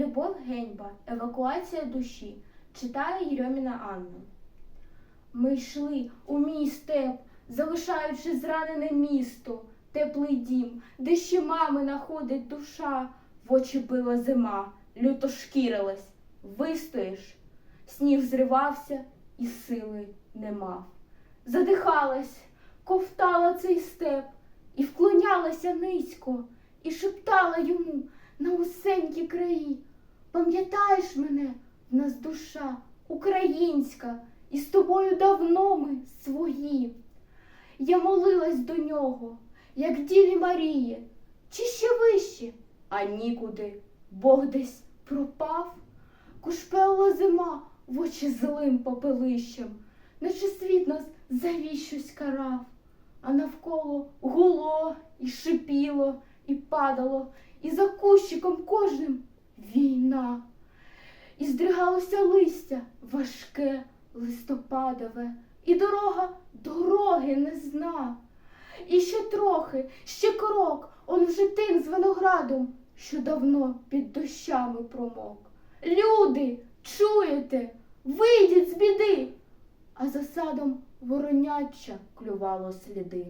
Любов Геньба. Евакуація душі. Читає Єрьоміна Анна. Ми йшли у мій степ, залишаючи зранене місто, теплий дім, де ще мами находить душа. В очі била зима, люто шкірилась. Вистоїш. Сніг зривався і сили не мав. Задихалась, ковтала цей степ і вклонялася низько, і шептала йому на усенькі краї. Пам'ятаєш мене, в нас душа українська, і з тобою давно ми свої. Я молилась до нього, як Діві Марії, чи ще вище, а нікуди, Бог десь пропав. Кушпела зима в очі злим попелищем, наче світ нас завість щось карав, а навколо гуло і шипіло, і падало, і за кущиком кожним війна. І здригалося листя важке, листопадове, і дорога дороги не зна. І ще трохи, ще крок, он вже тим з виноградом, що давно під дощами промок. Люди, чуєте, вийдіть з біди. А за садом вороняча клювало сліди.